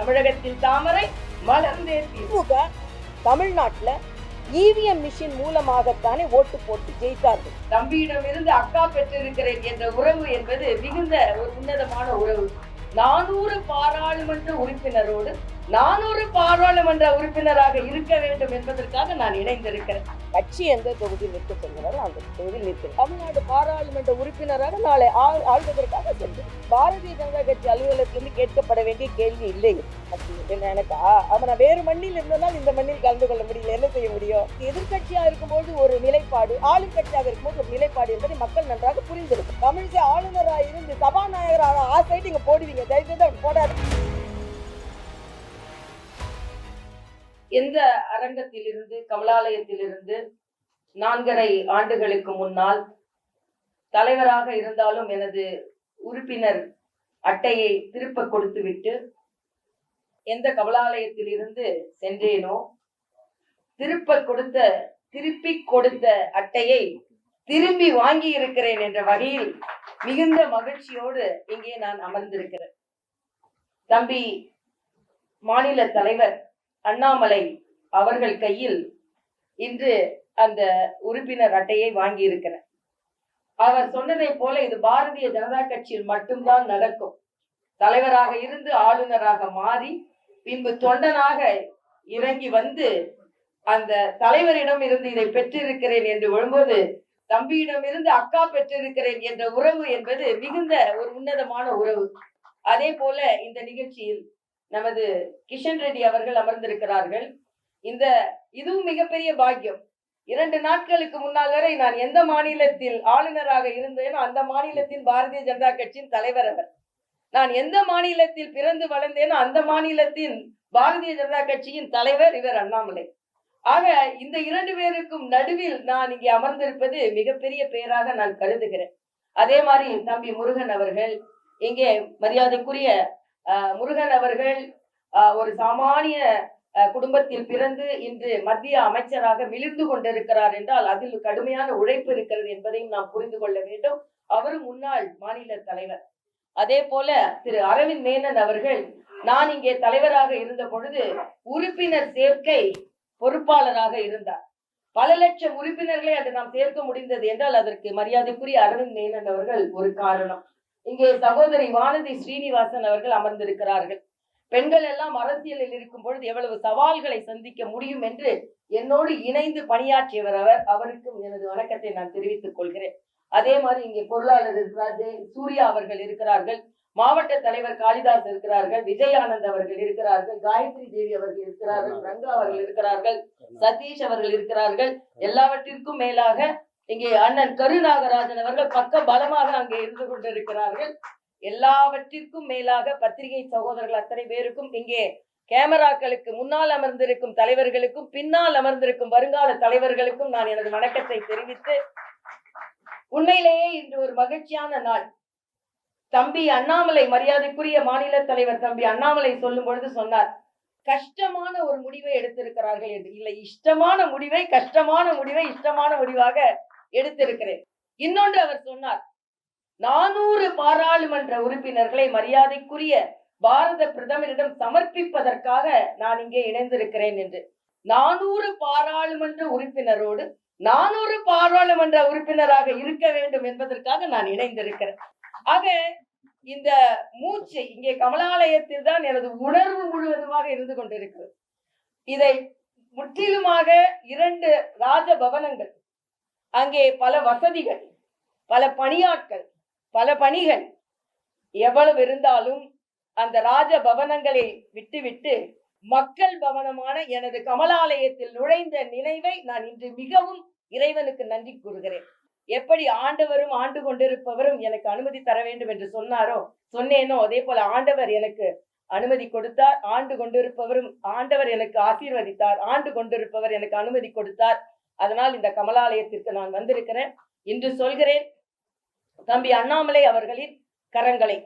தமிழகத்தில் தாமரை மலர்ந்தே திமுக தமிழ்நாட்டுல EVM machine மூலமாகத்தானே ஓட்டு போட்டு ஜெயித்தார்கள்? தம்பியிடம் இருந்து அக்கா பெற்றிருக்கிறேன் என்ற உறவு என்பது மிகுந்த ஒரு உன்னதமான உறவு. நானூறு பாராளுமன்ற உறுப்பினரோடு நானூறு பாராளுமன்ற உறுப்பினராக இருக்க வேண்டும் என்பதற்காக நான் இணைந்திருக்கிறேன். கட்சி எந்த தொகுதி நிற்க சொல்கிறாரோ அந்த தொகுதியில் நிற்கிறேன். தமிழ்நாடு பாராளுமன்ற உறுப்பினராக நாளை ஆள்- ஆள்வதற்காக சென்று பாரதிய ஜனதா கட்சி அலுவலகத்திலிருந்து கேட்கப்பட வேண்டிய கேள்வி இல்லை. அப்படி என்ன எனக்கா அப்ப நான் வேறு மண்ணில் இருந்ததால் இந்த மண்ணில் கலந்து கொள்ள முடியல என்ன செய்ய முடியும்? எதிர்கட்சியா இருக்கும்போது ஒரு நிலைப்பாடு ஆளும் கட்சியாக இருக்கும்போது ஒரு நிலைப்பாடு என்பதை மக்கள் நன்றாக புரிந்திருக்கும். தமிழிசை ஆளுநராக இருந்து சபாநாயகராக ஆசைட்டு நீங்க போடுவீங்க. தயவுசெய்து அப்படி போடாது எந்த அரங்கத்திலிருந்து கமலாலயத்திலிருந்து நான்கரை ஆண்டுகளுக்கு முன்னால் தலைவராக இருந்தாலும் எனது உறுப்பினர் அட்டையை திருப்ப கொடுத்துவிட்டு எந்த கமலாலயத்தில் இருந்து சென்றேனோ திருப்ப கொடுத்த திருப்பி கொடுத்த அட்டையை திரும்பி வாங்கி இருக்கிறேன் என்ற வகையில் மிகுந்த மகிழ்ச்சியோடு இங்கே நான் அமர்ந்திருக்கிறேன். தம்பி மாநில தலைவர் அண்ணாமலை அவர்கள் கையில் இன்று அந்த உறுப்பினர் அட்டையை வாங்கி இருக்கிறார் அவர் சொன்னதை போல இது பாரதிய ஜனதா கட்சியில் மட்டும்தான் நடக்கும். தலைவராக இருந்து ஆளுநராக மாறி பின்பு தொண்டனாக இறங்கி வந்து அந்த தலைவரிடம் இருந்து இதை பெற்றிருக்கிறேன் என்று விழும்போது தம்பியிடம் இருந்து அக்கா பெற்றிருக்கிறேன் என்ற உறவு என்பது மிகுந்த ஒரு உன்னதமான உறவு. அதே போல இந்த நிகழ்ச்சியில் நமது கிஷன் ரெட்டி அவர்கள் அமர்ந்திருக்கிறார்கள். இந்த இதுவும் மிகப்பெரிய பாக்கியம். இரண்டு நாட்களுக்கு முன்னால் வரை நான் எந்த மாநிலத்தில் ஆளுநராக இருந்தேனோ அந்த மாநிலத்தின் பாரதிய ஜனதா கட்சியின் தலைவர் அவர். நான் எந்த மாநிலத்தில் பிறந்து வளர்ந்தேனோ அந்த மாநிலத்தின் பாரதிய ஜனதா கட்சியின் தலைவர் இவர் அண்ணாமலை. ஆக இந்த இரண்டு பேருக்கும் நடுவில் நான் இங்கே அமர்ந்திருப்பது மிகப்பெரிய பெயராக நான் கருதுகிறேன். அதே மாதிரி தம்பி முருகன் அவர்கள் இங்கே மரியாதைக்குரிய முருகன் அவர்கள் ஒரு சாமானிய குடும்பத்தில் பிறந்து இன்று மத்திய அமைச்சராக மிளிர்ந்து கொண்டிருக்கிறார் என்றால் அதில் கடுமையான உழைப்பு இருக்கிறது என்பதையும் நாம் புரிந்து கொள்ள வேண்டும். அவரும் முன்னாள் மாநில தலைவர். அதே போல திரு அரவிந்த் மேனன் அவர்கள் நான் இங்கே தலைவராக இருந்த பொழுது உறுப்பினர் சேர்க்கை பொறுப்பாளராக இருந்தார். பல லட்சம் உறுப்பினர்களை அன்று நாம் சேர்க்க முடிந்தது என்றால் அதற்கு மரியாதைக்குரிய அரவிந்த் மேனன் அவர்கள் ஒரு காரணம். இங்கே சகோதரி வானதி ஸ்ரீனிவாசன் அவர்கள் அமர்ந்திருக்கிறார்கள். பெண்கள் எல்லாம் அரசியலில் இருக்கும் பொழுது எவ்வளவு சவால்களை சந்திக்க முடியும் என்று என்னோடு இணைந்து பணியாற்றியவர் அவர். அவருக்கும் எனது வணக்கத்தை நான் தெரிவித்துக் கொள்கிறேன். அதே மாதிரி இங்கே பொருளாளர் இருக்கிறார் சூர்யா அவர்கள் இருக்கிறார்கள் மாவட்ட தலைவர் காளிதாஸ் இருக்கிறார்கள் விஜய் ஆனந்த் அவர்கள் இருக்கிறார்கள் காயத்ரி தேவி அவர்கள் இருக்கிறார்கள் ரங்கா அவர்கள் இருக்கிறார்கள் சதீஷ் அவர்கள் இருக்கிறார்கள் எல்லாவற்றிற்கும் மேலாக இங்கே அண்ணன் கருநாகராஜன் அவர்கள் பக்க பலமாக அங்கே இருந்து கொண்டிருக்கிறார்கள். எல்லாவற்றிற்கும் மேலாக பத்திரிகை சகோதரர்கள் அத்தனை பேருக்கும் இங்கே கேமராக்களுக்கு முன்னால் அமர்ந்திருக்கும் தலைவர்களுக்கும் பின்னால் அமர்ந்திருக்கும் வருங்கால தலைவர்களுக்கும் நான் எனது வணக்கத்தை தெரிவித்து உண்மையிலேயே இன்று ஒரு மகிழ்ச்சியான நாள். தம்பி அண்ணாமலை மரியாதைக்குரிய மாநில தலைவர் தம்பி அண்ணாமலை சொல்லும் பொழுது சொன்னார் கஷ்டமான ஒரு முடிவை எடுத்திருக்கிறார்கள் என்று. இல்லை இஷ்டமான முடிவை கஷ்டமான முடிவை இஷ்டமான முடிவாக எடுத்திருக்கிறேன். இன்னொன்று அவர் சொன்னார் நானூறு பாராளுமன்ற உறுப்பினர்களை மரியாதைக்குரிய பாரத பிரதமரிடம் சமர்ப்பிப்பதற்காக நான் இங்கே இணைந்திருக்கிறேன் என்று. நானூறு பாராளுமன்ற உறுப்பினரோடு நானூறு பாராளுமன்ற உறுப்பினராக இருக்க வேண்டும் என்பதற்காக நான் இணைந்திருக்கிறேன். ஆக இந்த மூச்சு இங்கே கமலாலயத்தில் தான் எனது உணர்வு முழுவதுமாக இருந்து கொண்டிருக்கிறது. இதை முற்றிலுமாக இரண்டு ராஜபவனங்கள் அங்கே பல வசதிகள் பல பணியாட்கள் பல பணிகள் எவ்வளவு இருந்தாலும் அந்த ராஜ பவனங்களை விட்டுவிட்டு மக்கள் பவனமான எனது கமலாலயத்தில் நுழைந்த நினைவை நான் இன்று மிகவும் இறைவனுக்கு நன்றி கூறுகிறேன். எப்படி ஆண்டவரும் ஆண்டு கொண்டிருப்பவரும் எனக்கு அனுமதி தர வேண்டும் என்று சொன்னாரோ சொன்னேனோ அதே போல ஆண்டவர் எனக்கு அனுமதி கொடுத்தார். ஆண்டு கொண்டிருப்பவரும் ஆண்டவர் எனக்கு ஆசீர்வதித்தார். ஆண்டு கொண்டிருப்பவர் எனக்கு அனுமதி கொடுத்தார். அதனால் இந்த கமலாலயத்திற்கு நான் வந்திருக்கிறேன். என்று சொல்கிறேன் தம்பி அண்ணாமலை அவர்களின் கரங்களை.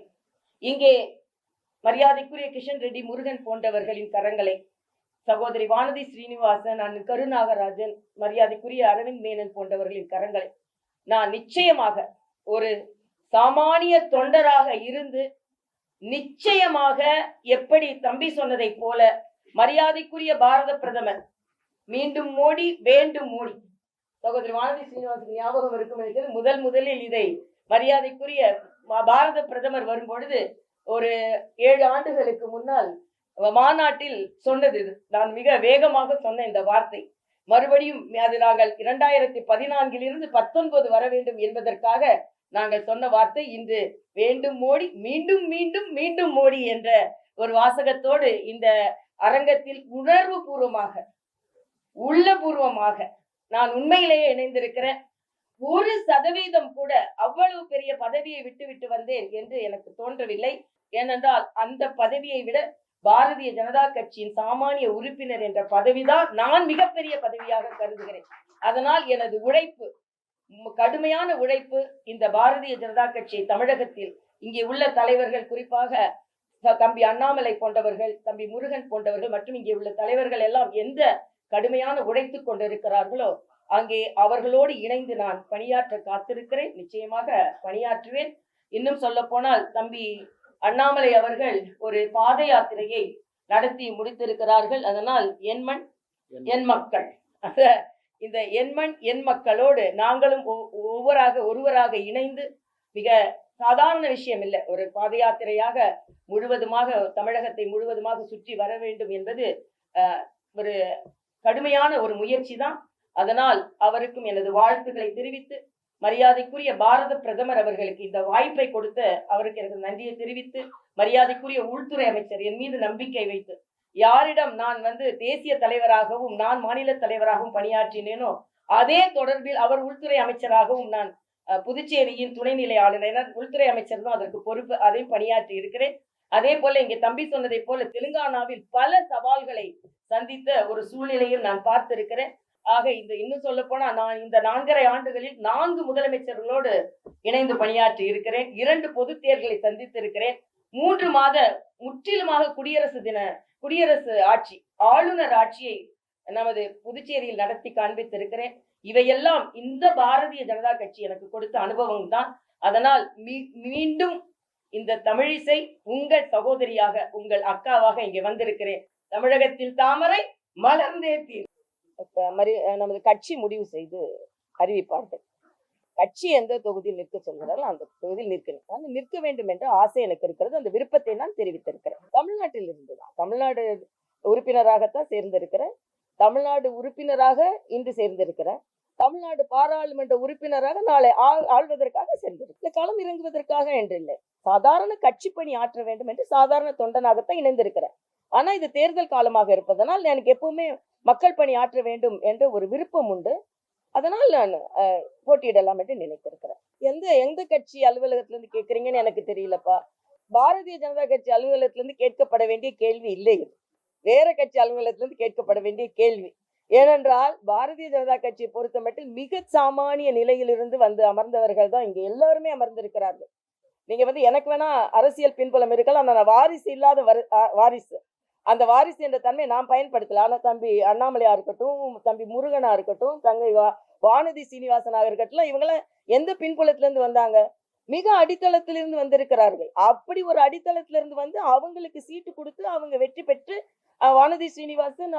இங்கே மரியாதைக்குரிய கிஷன் ரெட்டி முருகன் போன்றவர்களின் கரங்களை. சகோதரி வானதி ஸ்ரீனிவாசன் அண்ணன் கருநாகராஜன் மரியாதைக்குரிய அரவிந்த் மேனன் போன்றவர்களின் கரங்களை. நான் நிச்சயமாக ஒரு சாமானிய தொண்டராக இருந்து நிச்சயமாக எப்படி தம்பி சொன்னதை போல மரியாதைக்குரிய பாரத பிரதமர் மீண்டும் மோடி வேண்டும் மோடி. சகோதரி வானதி சீனிவாசுக்கு ஞாபகம் இருக்கும் இருக்கிறது முதல் முதலில் இதை மரியாதைக்குரிய பாரத பிரதமர் வரும் பொழுது ஒரு ஏழு ஆண்டுகளுக்கு முன்னால் மாநாட்டில் சொன்னது நான் மிக வேகமாக சொன்ன இந்த வார்த்தை. மறுபடியும் அது நாங்கள் இரண்டாயிரத்தி பதினான்கிலிருந்து பத்தொன்பது வர வேண்டும் என்பதற்காக நாங்கள் சொன்ன வார்த்தை இன்று வேண்டும் மோடி மீண்டும் மீண்டும் மீண்டும் மோடி என்ற ஒரு வாசகத்தோடு இந்த அரங்கத்தில் உணர்வு பூர்வமாக உள்ளபூர்வமாக நான் உண்மையிலேயே இணைந்திருக்கிறேன். ஒரு சதவீதம் கூட அவ்வளவு பெரிய பதவியை விட்டு விட்டு வந்தேன் என்று எனக்கு தோன்றவில்லை. ஏனென்றால் அந்த பதவியை விட பாரதிய ஜனதா கட்சியின் சாமானிய உறுப்பினர் என்ற பதவிதான் நான் மிகப்பெரிய பதவியாக கருதுகிறேன். அதனால் எனது உழைப்பு கடுமையான உழைப்பு இந்த பாரதிய ஜனதா கட்சி தமிழகத்தில் இங்கே உள்ள தலைவர்கள் குறிப்பாக தம்பி அண்ணாமலை போன்றவர்கள் தம்பி முருகன் போன்றவர்கள் மற்றும் இங்கே உள்ள தலைவர்கள் எல்லாம் எந்த கடுமையான உழைத்துக் கொண்டிருக்கிறார்களோ அங்கே அவர்களோடு இணைந்து நான் பணியாற்ற காத்திருக்கிறேன். நிச்சயமாக பணியாற்றுவேன். இன்னும் சொல்ல போனால் தம்பி அண்ணாமலை அவர்கள் ஒரு பாத யாத்திரையை நடத்தி முடித்திருக்கிறார்கள். அதனால் என் மண் என் மக்கள். இந்த என் மண் என் மக்களோடு நாங்களும் ஒவ்வொருவராக ஒருவராக இணைந்து மிக சாதாரண விஷயம் இல்லை. ஒரு பாத யாத்திரையாக முழுவதுமாக தமிழகத்தை முழுவதுமாக சுற்றி வர வேண்டும் என்பது ஒரு கடுமையான ஒரு முயற்சி தான் அதனால் அவருக்கும் எனது வாழ்த்துக்களை தெரிவித்து மரியாதைக்குரிய பாரத பிரதமர் அவர்களுக்கு இந்த வாய்ப்பை கொடுத்த அவருக்கு எனக்கு நன்றியை தெரிவித்து மரியாதைக்குரிய உள்துறை அமைச்சர் என் மீது நம்பிக்கை வைத்து யாரிடம் நான் வந்து தேசிய தலைவராகவும் நான் மாநில தலைவராகவும் பணியாற்றினேனோ அதே தொடர்பில் அவர் உள்துறை அமைச்சராகவும் நான் அஹ், புதுச்சேரியின் துணைநிலை ஆளுநர் உள்துறை அமைச்சர் தான் அதற்கு பொறுப்பு அதையும் பணியாற்றி இருக்கிறேன். அதே போல இங்க தம்பி சொன்னதை போல தெலுங்கானாவில் பல சவால்களை சந்தித்த ஒரு சூழ்நிலையும் நான் பார்த்திருக்கிறேன். ஆக இந்த இன்னும் சொல்ல போனா நான் இந்த நான்கரை ஆண்டுகளில் நான்கு முதலமைச்சர்களோடு இணைந்து பணியாற்றி இருக்கிறேன். இரண்டு பொது தேர்தலை சந்தித்து இருக்கிறேன் மூன்று மாத முற்றிலுமாக குடியரசு தின குடியரசு ஆட்சி ஆளுநர் ஆட்சியை நமது புதுச்சேரியில் நடத்தி காண்பித்திருக்கிறேன். இவையெல்லாம் இந்த பாரதிய ஜனதா கட்சி எனக்கு கொடுத்த அனுபவம் தான் அதனால் மீ- மீண்டும் இந்த தமிழிசை உங்கள் சகோதரியாக உங்கள் அக்காவாக இங்கே வந்திருக்கிறேன். தமிழகத்தில் தாமரை மலர்ந்தே தீர் மரி நமது கட்சி முடிவு செய்து அறிவிப்பார்கள். கட்சி எந்த தொகுதியில் நிற்க சொல்கிறார்கள் அந்த தொகுதியில் நிற்கணும். அந்த நிற்க வேண்டும் என்ற ஆசை எனக்கு இருக்கிறது. அந்த விருப்பத்தை நான் தெரிவித்திருக்கிறேன். தமிழ்நாட்டில் இருந்துதான். தமிழ்நாடு உறுப்பினராகத்தான் சேர்ந்திருக்கிறேன். தமிழ்நாடு உறுப்பினராக இன்று சேர்ந்திருக்கிறேன். தமிழ்நாடு பாராளுமன்ற உறுப்பினராக நாளை ஆள்- ஆள்வதற்காக சேர்ந்திருக்கிறேன் களம் இறங்குவதற்காக என்றில்லை. சாதாரண கட்சி பணி ஆற்ற வேண்டும் என்று சாதாரண தொண்டனாகத்தான் இணைந்திருக்கிறேன். ஆனா இது தேர்தல் காலமாக இருப்பதனால் எனக்கு எப்பவுமே மக்கள் பணி ஆற்ற வேண்டும் என்ற ஒரு விருப்பம் உண்டு. அதனால் நான் போட்டியிடலாம் என்று நினைத்திருக்கிறேன். எந்த எந்த கட்சி அலுவலகத்துல இருந்து கேட்கறீங்கன்னு எனக்கு தெரியலப்பா. பாரதிய ஜனதா கட்சி அலுவலகத்துல இருந்து கேட்கப்பட வேண்டிய கேள்வி இல்லை. வேற கட்சி அலுவலகத்துல இருந்து கேட்கப்பட வேண்டிய கேள்வி. ஏனென்றால் பாரதிய ஜனதா கட்சியை பொறுத்த மட்டும் மிக சாமானிய நிலையிலிருந்து வந்து அமர்ந்தவர்கள் தான் இங்க எல்லாருமே அமர்ந்திருக்கிறார்கள். நீங்க வந்து எனக்கு வேணா அரசியல் பின்புலம் இருக்கலாம். ஆனா நான் வாரிசு இல்லாத வாரிசு. அந்த வாரிசு என்ற தன்மை நான் பயன்படுத்தல. ஆனா தம்பி அண்ணாமலையா இருக்கட்டும் தம்பி முருகனா இருக்கட்டும் தங்கை வா- வானதி சீனிவாசனாக இருக்கட்டும் இவங்கெல்லாம் எந்த பின்புலத்துல இருந்து வந்தாங்க? மிக அடித்தளத்திலிருந்து வந்திருக்கிறார்கள். அப்படி ஒரு அடித்தளத்திலிருந்து வந்து அவங்களுக்கு சீட்டு கொடுத்து அவங்க வெற்றி பெற்று வானதி ஸ்ரீனிவாசன்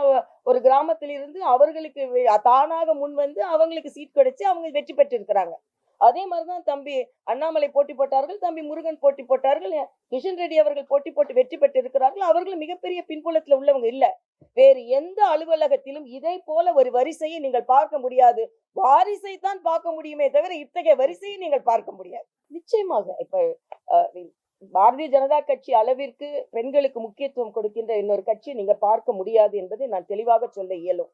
ஒரு கிராமத்திலிருந்து அவர்களுக்கு தானாக முன் வந்து அவங்களுக்கு சீட் கிடைச்சு அவங்க வெற்றி பெற்று இருக்கிறாங்க அதே மாதிரிதான் தம்பி அண்ணாமலை போட்டி போட்டார்கள் தம்பி முருகன் போட்டி போட்டார்கள் கிஷன் ரெட்டி அவர்கள் போட்டி போட்டு வெற்றி பெற்று இருக்கிறார்கள் அவர்கள் மிகப்பெரிய பின்புலத்துல உள்ளவங்க இல்லை. வேறு எந்த அலுவலகத்திலும் இதை போல ஒரு வரிசையை நீங்கள் பார்க்க முடியாது. வாரிசை தான் பார்க்க முடியுமே தவிர இத்தகைய வரிசையை நீங்கள் பார்க்க முடியாது. நிச்சயமாக இப்ப பாரதிய ஜனதா கட்சி அளவிற்கு பெண்களுக்கு முக்கியத்துவம் கொடுக்கின்ற இன்னொரு கட்சியை நீங்க பார்க்க முடியாது என்பதை நான் தெளிவாக சொல்ல இயலும்.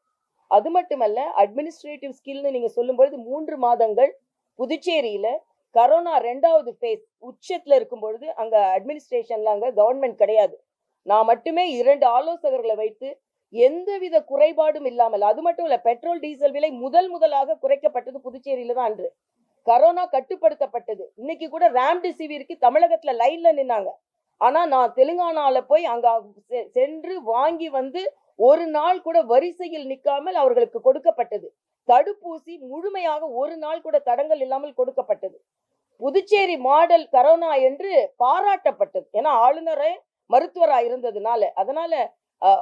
அது மட்டுமல்ல அட்மினிஸ்ட்ரேட்டிவ் ஸ்கில்னு நீங்க சொல்லும் பொழுது மூன்று மாதங்கள் புதுச்சேரியில கரோனா ரெண்டாவது ஃபேஸ் உச்சத்துல இருக்கும் பொழுது அங்க அட்மினிஸ்ட்ரேஷன்ல அங்க கவர்மெண்ட் கிடையாது. நான் மட்டுமே இரண்டு ஆலோசகர்களை வைத்து எந்தவித குறைபாடும் இல்லாமல் அது மட்டும் இல்ல பெட்ரோல் டீசல் விலை முதல் முதலாக குறைக்கப்பட்டது புதுச்சேரியில தான் அன்று. கரோனா கட்டுப்படுத்தப்பட்டது. இன்னைக்கு கூட ரேம்டெசிவிற்கு தமிழகத்துல லைன்ல நின்னாங்க. ஆனா நான் தெலுங்கானால போய் அங்க செ- சென்று வாங்கி வந்து ஒரு நாள் கூட வரிசையில் நிக்காமல் அவர்களுக்கு கொடுக்கப்பட்டது. தடுப்பூசி முழுமையாக ஒரு நாள் கூட தடங்கள் இல்லாமல் கொடுக்கப்பட்டது. புதுச்சேரி மாடல் கரோனா என்று பாராட்டப்பட்டது. ஏன்னா ஆளுநரே மருத்துவராக இருந்ததுனால. அதனால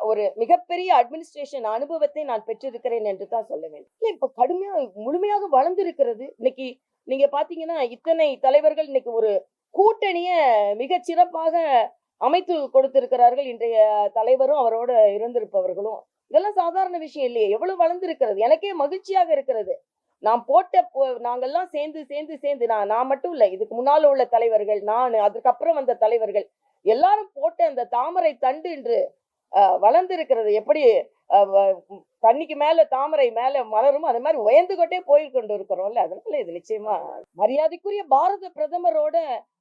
ஒரு மிகப்பெரிய அட்மினிஸ்ட்ரேஷன் அனுபவத்தை நான் பெற்றிருக்கிறேன் என்று தான் சொல்ல வேண்டும். இப்ப கடுமையா முழுமையாக வளர்ந்திருக்கிறது. இன்னைக்கு நீங்க பாத்தீங்கன்னா இத்தனை தலைவர்கள் இன்னைக்கு ஒரு கூட்டணிய மிக சிறப்பாக அமைத்து கொடுத்திருக்கிறார்கள். இன்றைய தலைவரும் அவரோட இருந்திருப்பவர்களும். இதெல்லாம் சாதாரண விஷயம் இல்லையே. எவ்வளவு வளர்ந்திருக்கிறது. எனக்கே மகிழ்ச்சியாக இருக்கிறது. நாம் போட்ட நாங்கெல்லாம் சேர்ந்து சேர்ந்து சேர்ந்து நான் நான் மட்டும் இல்லை இதுக்கு முன்னால் உள்ள தலைவர்கள் நான் அதுக்கப்புறம் வந்த தலைவர்கள் எல்லாரும் போட்ட அந்த தாமரை தண்டு என்று வளர்ந்திருக்கிறது. எப்படி வ- தண்ணிக்கு மேல தாமரை மேல மலரும் அது மாதிரி உயர்ந்து கொண்டே போய் கொண்டு இருக்கிறோம்ல அதனால இது நிச்சயமா மரியாதைக்குரிய பாரத பிரதமரோட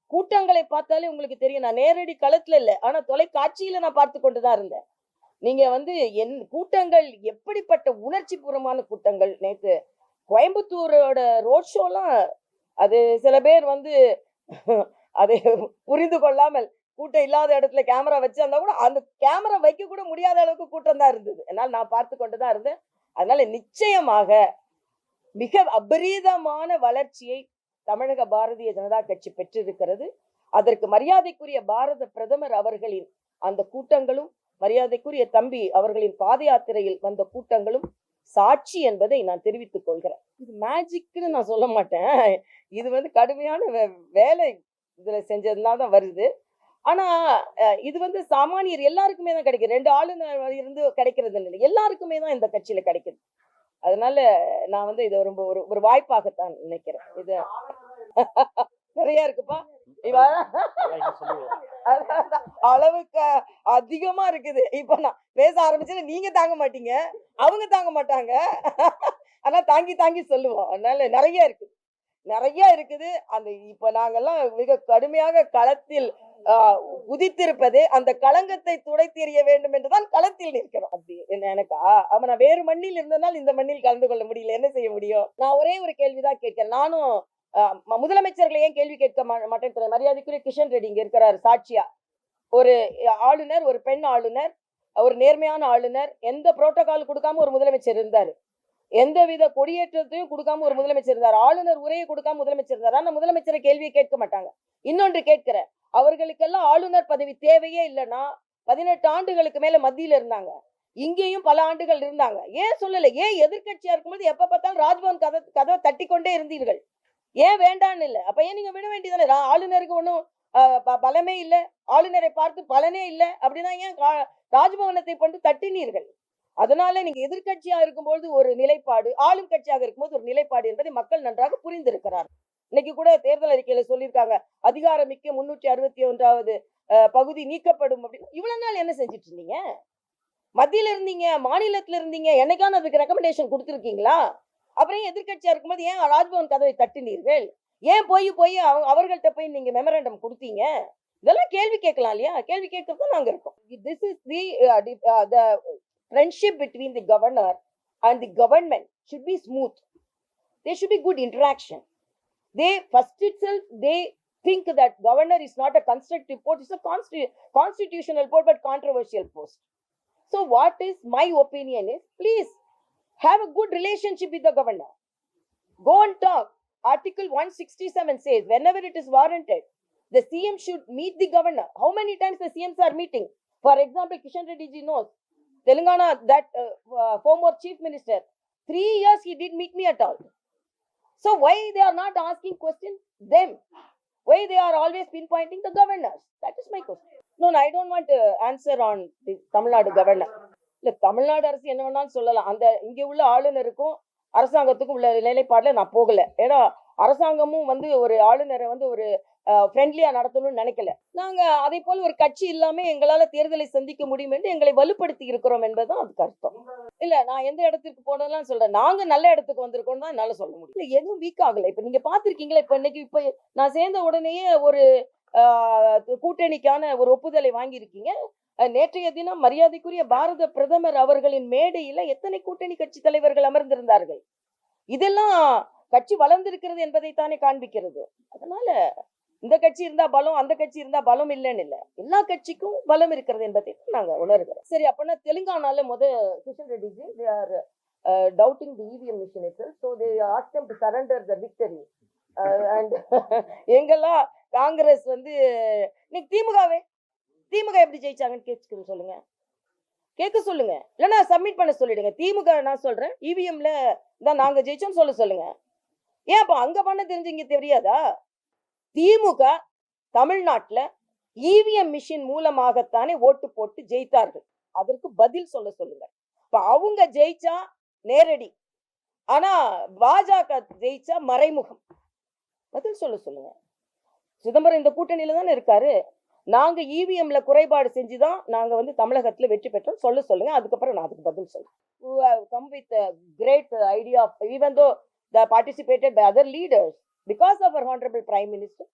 கூட்டங்களை பார்த்தாலே உங்களுக்கு தெரியும். நான் நேரடி களத்துல இல்ல. ஆனா தொலைக்காட்சியில நான் பார்த்து கொண்டுதான் இருந்தேன். நீங்க வந்து என் கூட்டங்கள் எப்படிப்பட்ட உணர்ச்சி பூர்வமான கூட்டங்கள்? நேத்து கோயம்புத்தூரோட ரோட் ஷோலாம் அது சில பேர் வந்து அதை புரிந்து கொள்ளாமல் கூட்டம் இல்லாத இடத்துல கேமரா வச்சிருந்தா கூட அந்த கேமரா வைக்க கூட முடியாத அளவுக்கு கூட்டம் தான் இருந்தது. என்னால் நான் பார்த்து கொண்டு தான் இருந்தேன். அதனால நிச்சயமாக மிக அபரீதமான வளர்ச்சியை தமிழக பாரதிய ஜனதா கட்சி பெற்றிருக்கிறது. அதற்கு மரியாதைக்குரிய பாரத பிரதமர் அவர்களின் அந்த கூட்டங்களும் மரியாதைக்குரிய தம்பி அவர்களின் பாத யாத்திரையில் வந்த கூட்டங்களும் சாட்சி என்பதை நான் தெரிவித்துக் கொள்கிறேன். இது மேஜிக்னு நான் சொல்ல மாட்டேன். இது வந்து கடுமையான வே- வேலை இதுல செஞ்சதுனால தான் வருது. ஆனா இது வந்து சாமானியர் எல்லாருக்குமே தான் கிடைக்குது. ரெண்டு ஆளுநர் இருந்து கிடைக்கிறது இல்லை. எல்லாருக்குமே தான் இந்த கட்சியில கிடைக்குது. அதனால நான் வந்து இதை ரொம்ப ஒரு ஒரு வாய்ப்பாகத்தான் நினைக்கிறேன். இது நிறைய இருக்குப்பா. அளவுக்கு அதிகமா இருக்குது. இப்ப நான் பேச ஆரம்பிச்சேன்னா நீங்க தாங்க மாட்டீங்க. அவங்க தாங்க மாட்டாங்க. ஆனா தாங்கி தாங்கி சொல்லுவோம். அதனால நிறைய இருக்குது நிறைய இருக்குது. அந்த இப்ப நாங்கெல்லாம் மிக கடுமையாக களத்தில் ஆஹ், உதித்திருப்பது அந்த களங்கத்தை துடை தெரிய வேண்டும் என்றுதான் களத்தில் நிற்கிறோம். அப்படி என்ன எனக்கா? அப்ப நான் வேறு மண்ணில் இருந்தனால் இந்த மண்ணில் கலந்து கொள்ள முடியல. என்ன செய்ய முடியும்? நான் ஒரே ஒரு கேள்விதான் கேட்கிறேன் நானும் ஆஹ், முதலமைச்சர்களை ஏன் கேள்வி கேட்க மா- மாட்டேன் தெரியும். மரியாதைக்குரிய கிஷன் ரெட்டி இங்க இருக்கிறாரு சாட்சியா. ஒரு ஆளுநர் ஒரு பெண் ஆளுநர் ஒரு நேர்மையான ஆளுநர் எந்த புரோட்டோகால் கொடுக்காம ஒரு முதலமைச்சர் இருந்தாரு. எந்தவித கொடியேற்றத்தையும் கொடுக்காம ஒரு முதலமைச்சர் இருந்தார். ஆளுநர் உரையை கொடுக்காம முதலமைச்சர் இருந்தார்? ஆனா முதலமைச்சரை கேள்வியை கேட்க மாட்டாங்க. இன்னொன்று கேட்கிறேன். அவர்களுக்கெல்லாம் ஆளுநர் பதவி தேவையே இல்லைன்னா பதினெட்டு ஆண்டுகளுக்கு மேல மத்தியில இருந்தாங்க. இங்கேயும் பல ஆண்டுகள் இருந்தாங்க. ஏன் சொல்லல? ஏன் எதிர்க்கட்சியா இருக்கும்போது எப்ப பார்த்தாலும் ராஜ்பவன் கதை கதவை தட்டி கொண்டே இருந்தீர்கள். ஏன் வேண்டான்னு இல்லை? அப்ப ஏன் நீங்க விட வேண்டியதானே? ஆளுநருக்கு ஒன்றும் பலமே இல்லை. ஆளுநரை பார்த்து பலனே இல்லை. அப்படின்னா ஏன் ராஜ்பவனத்தை கொண்டு தட்டினீர்கள்? அதனால நீங்க எதிர்க்கட்சியா இருக்கும்போது ஒரு நிலைப்பாடு ஆளும் கட்சியாக இருக்கும்போது ஒரு நிலைப்பாடு என்பதை மக்கள் நன்றாக புரிந்திருக்கிறார். இன்னைக்கு கூட தேர்தல் அறிக்கையில சொல்லியிருக்காங்க அதிகாரமிக்க முன்னூற்றி அறுபத்தி ஒன்றாவது பகுதி நீக்கப்படும் அப்படின்னு. இவ்வளவு நாள் என்ன செஞ்சுட்டு இருந்தீங்க மத்தியில இருந்தீங்க மாநிலத்துல இருந்தீங்க என்னைக்கான அதுக்கு ரெக்கமெண்டேஷன் கொடுத்துருக்கீங்களா? அப்புறம் எதிர்கட்சியா எதிர்க்கட்சியா இருக்கும்போது ஏன் ராஜ்பவன் கதவை தட்டினீர்கள்? ஏன் போய் போய் அவங்க அவர்கள்ட்ட போய் நீங்க மெமரண்டம் கொடுத்தீங்க? இதெல்லாம் கேள்வி கேட்கலாம் இல்லையா? கேள்வி கேட்கறது நாங்க இருக்கோம். This is the friendship between the governor and the government should be smooth. There should be good interaction. They first itself they think that governor is not a constructive post, it's a consti- constitutional post but controversial post. So what is my opinion is please have a good relationship with the governor. Go and talk. Article 167 says whenever it is warranted, the CM should meet the governor. How many times the CMs are meeting? For example, Kishan Reddy knows Telangana, that uh, uh, former chief minister, three years he didn't meet me at all. So why they are not asking questions? Them. Why they are always pinpointing the governors? That is my question. No, no, I don't want to answer on the Tamil Nadu governor. இல்ல தமிழ்நாடு அரசு என்ன வேணாலும் சொல்லலாம் அந்த இங்க உள்ள ஆளுநருக்கும் அரசாங்கத்துக்கும் உள்ள நிலைப்பாடுல நான் போகல ஏன்னா அரசாங்கமும் வந்து ஒரு ஆளுநரை வந்து ஒரு ஃப்ரெண்ட்லியா நடத்தணும்னு நினைக்கல. நாங்க அதே போல ஒரு கட்சி இல்லாம எங்களால தேர்தலை சந்திக்க முடியும் என்று எங்களை வலுப்படுத்தி இருக்கிறோம் என்பதுதான் அதுக்கு அர்த்தம் இல்ல நான் எந்த இடத்துக்கு போனதெல்லாம் சொல்றேன். நாங்க நல்ல இடத்துக்கு வந்திருக்கோம் தான் என்னால சொல்ல முடியும். இல்ல எதுவும் வீக் ஆகல. இப்ப நீங்க பாத்திருக்கீங்களா இப்ப இன்னைக்கு இப்ப நான் சேர்ந்த உடனேயே ஒரு கூட்டணிக்கான ஒரு ஒப்புதலை வாங்கியிருக்கீங்க. நேற்றைய தினம் மரியாதைக்குரிய பாரத பிரதமர் அவர்களின் மேடையில எத்தனை கூட்டணி கட்சி தலைவர்கள் அமர்ந்திருந்தார்கள்? இதெல்லாம் கட்சி வளர்ந்திருக்கிறது என்பதைத்தானே காண்பிக்கிறது. அதனால இந்த கட்சி இருந்தா பலம் அந்த கட்சி இருந்தா பலம் இல்லைன்னு இல்ல. எல்லா கட்சிக்கும் பலம் இருக்கிறது என்பதை நாங்க உணர்கிறோம். சரி அப்பனா தெலுங்கானால முத Kishan Reddy ji they are doubting the EVM machine it's so they ask to surrender the victory and எங்கெல்லாம் காங்கிரஸ் வந்து இன்னைக்கு திமுகவே திமுக எப்படி ஜெயிச்சாங்கன்னு கேட்க சொல்லுங்க. கேட்க சொல்லுங்க. இல்லைன்னா சப்மிட் பண்ண சொல்லிடுங்க. திமுக நான் சொல்றேன் இவிஎம்ல தான் நாங்க ஜெயிச்சோம்னு சொல்ல சொல்லுங்க. ஏன் அப்ப அங்க பண்ண தெரிஞ்சு இங்க தெரியாதா? திமுக தமிழ்நாட்டில் இவிஎம் மிஷின் மூலமாகத்தானே ஓட்டு போட்டு ஜெயித்தார்கள். அதற்கு பதில் சொல்ல சொல்லுங்க இப்ப அவங்க ஜெயிச்சா நேரடி. ஆனா பாஜக ஜெயிச்சா மறைமுகம். பதில் சொல்ல சொல்லுங்க. சிதம்பரம் இந்த கூட்டணியில தானே இருக்காரு. நாங்க இவிஎம்ல குறைபாடு செஞ்சுதான் நாங்க வந்து தமிழகத்துல வெற்றி பெற்றோம். சொல்ல சொல்லுங்க. அதுக்கப்புறம் நான் அதுக்கு பதில் சொல்றேன். Come with great idea even though the participated by other leaders because of our honorable prime minister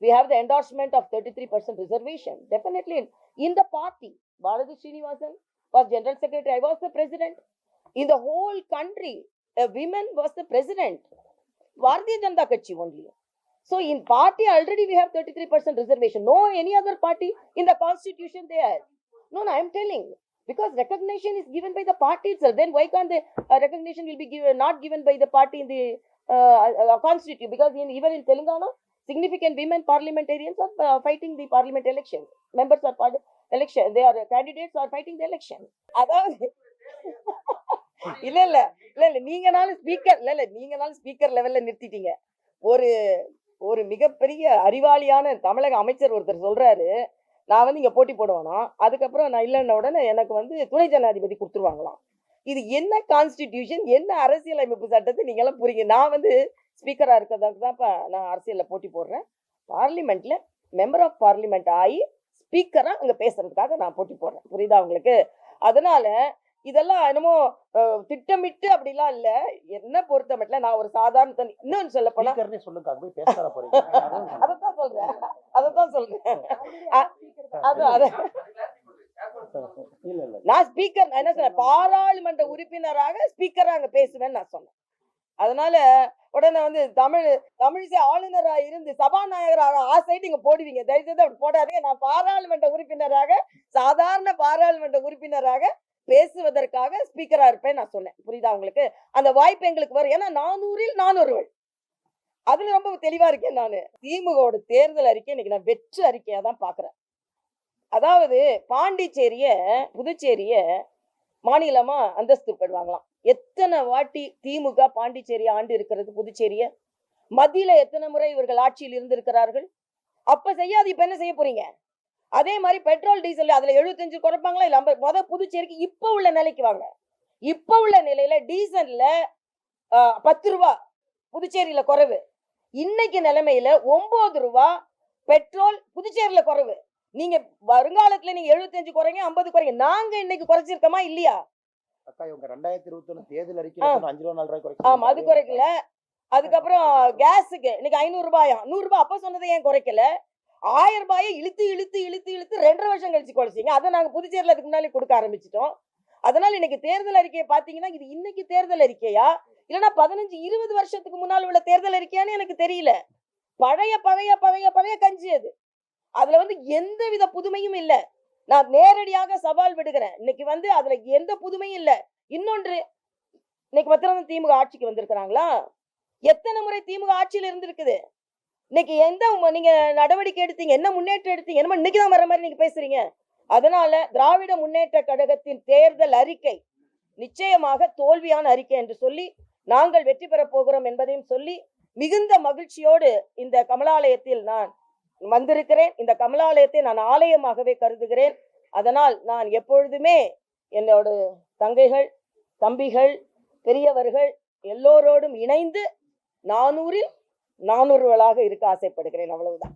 we have the endorsement of 33% reservation. Definitely in, in the party balaji srinivasan was general secretary i was the president. In the whole country a woman was the president. Bharatiya janata kachi only. So in party already we have 33% reservation. No any other party in the constitution there no no i am telling. Because recognition is given by the party itself. Then why can't the uh, recognition will be given not given by the party in the uh, uh, constitution because in, even in telangana significant women parliamentarians are uh, fighting the parliament election members are part election they are uh, candidates are fighting the election அதாவது இல்ல இல்ல இல்ல இல்ல நீங்கனாலும் speaker இல்ல இல்ல நீங்கனாலும் speaker லெவல்ல நிறுத்திட்டீங்க ஒரு ஒரு மிகப்பெரிய அறிவாளியான தமிழக அமைச்சர் ஒருத்தர் சொல்றாரு நான் வந்து இங்க போட்டி போடுவேனா அதுக்கப்புறம் நான் இல்லைன்ன உடனே எனக்கு வந்து துணை ஜனாதிபதி கொடுத்துருவாங்களாம் இது என்ன கான்ஸ்டிடியூஷன் என்ன அரசியலமைப்பு சட்டத்தை நீங்க எல்லாம் புரியுங்க நான் வந்து ஸ்பீக்கரா இருக்கிறதுக்கு தான் இப்ப நான் அரசியல்ல போட்டி போடுறேன். பார்லிமெண்ட்ல மெம்பர் ஆஃப் பார்லிமெண்ட் ஆகி ஸ்பீக்கரா அங்க பேசுறதுக்காக நான் போட்டி போடுறேன். புரியுதா உங்களுக்கு? அதனால இதெல்லாம் என்னமோ திட்டமிட்டு அப்படிலாம் இல்ல. என்ன பொறுத்த மட்டும் நான் ஒரு சாதாரண தனி இன்னொன்னு சொல்ல போனா சொல்லுங்க அதைத்தான் சொல்றேன். அதைத்தான் சொல்றேன். அது அது நான் ஸ்பீக்கர் என்ன சொன்னேன்? பாராளுமன்ற உறுப்பினராக ஸ்பீக்கரா அங்க பேசுவேன்னு நான் சொன்னேன். அதனால உடனே வந்து தமிழ் தமிழிசை ஆளுநரா இருந்து சபாநாயகராக ஆசை நீங்க போடுவீங்க. தயவுசெய்து அப்படி போடாதீங்க. நான் பாராளுமன்ற உறுப்பினராக சாதாரண பாராளுமன்ற உறுப்பினராக பேசுவதற்காக ஸ்பீக்கரா இருப்பேன் நான் சொன்னேன். புரியுதா உங்களுக்கு? அந்த வாய்ப்பு எங்களுக்கு வரும். ஏன்னா நானூறில் நானூறுவள் அதுல ரொம்ப தெளிவா இருக்கேன் நானு. திமுகவோட தேர்தல் அறிக்கை இன்னைக்கு நான் வெற்று அறிக்கையா தான் பாக்குறேன். அதாவது பாண்டிச்சேரிய புதுச்சேரிய மாநிலமா அந்தஸ்து பெறுவாங்களாம். எத்தனை வாட்டி திமுக பாண்டிச்சேரி ஆண்டு இருக்கிறது புதுச்சேரிய? மத்தியில எத்தனை முறை இவர்கள் ஆட்சியில் இருந்திருக்கிறார்கள்? அப்ப செய்யாது இப்ப என்ன செய்ய போறீங்க? அதே மாதிரி பெட்ரோல் டீசல் அதுல எழுபத்தஞ்சு குறைப்பாங்களா? இல்ல ஐம்பது முத புதுச்சேரிக்கு இப்ப உள்ள நிலைக்கு வாங்க. இப்ப உள்ள நிலையில டீசல்ல ஆஹ், பத்து ரூபா புதுச்சேரியில குறைவு. இன்னைக்கு நிலைமையில ஒன்பது ரூபா பெட்ரோல் புதுச்சேரியில குறைவு. நீங்க வருங்காலத்துல நீங்க எழுபத்தஞ்சு குறைங்க ஐம்பது குறைங்க. நாங்க இன்னைக்கு குறைச்சிருக்கோமா இல்லையா? அக்கா இவங்க ரெண்டாயிரத்தி இருபத்தி ஒண்ணு தேர்தல் சொன்ன அஞ்சு ரூபா நாலு ரூபாய் ஆமா அது குறைக்கல. அதுக்கப்புறம் கேஸுக்கு இன்னைக்கு ஐநூறு ரூபாயா? நூறு ரூபாய் அப்ப சொன்னதை ஏன் குறைக்கல? ஆயிரம் ரூபாயை இழுத்து இழுத்து இழுத்து இழுத்து ரெண்டரை வருஷம் கழிச்சு குறைச்சிங்க. அதை நாங்க புதுச்சேரியில அதுக்கு முன்னாலே கொடுக்க ஆரம்பிச்சிட்டோம். அதனால இன்னைக்கு தேர்தல் அறிக்கையை பாத்தீங்கன்னா இது இன்னைக்கு தேர்தல் அறிக்கையா? இல்லைன்னா பதினஞ்சு இருபது வருஷத்துக்கு முன்னால் உள்ள தேர்தல் அறிக்கையான்னு எனக்கு தெரியல. பழைய பழைய பழைய பழைய கஞ்சி அது. அதுல வந்து எந்த வித புதுமையும் இல்ல. நான் நேரடியாக சவால் விடுகிறேன். இன்னைக்கு வந்து அதுல எந்த புதுமையும் இல்ல. இன்னொன்று இன்னைக்கு பத்திரம் திமுக ஆட்சிக்கு வந்திருக்கிறாங்களா? எத்தனை முறை திமுக ஆட்சியில இருந்திருக்குது? இன்னைக்கு எந்த நீங்க நடவடிக்கை எடுத்தீங்க? என்ன முன்னேற்றம் எடுத்தீங்க? என்னமோ இன்னைக்கு தான் வர மாதிரி நீங்க பேசுறீங்க. அதனால திராவிட முன்னேற்ற கழகத்தின் தேர்தல் அறிக்கை நிச்சயமாக தோல்வியான அறிக்கை என்று சொல்லி நாங்கள் வெற்றி பெறப் போகிறோம் என்பதையும் சொல்லி மிகுந்த மகிழ்ச்சியோடு இந்த கமலாலயத்தில் நான் வந்திருக்கிறேன். இந்த கமலாலயத்தை நான் ஆலயமாகவே கருதுகிறேன். அதனால் நான் எப்பொழுதுமே என்னோட தங்கைகள் தம்பிகள் பெரியவர்கள் எல்லோரோடும் இணைந்து நானூறில் நானூறுகளாக இருக்க ஆசைப்படுகிறேன். அவ்வளவுதான்.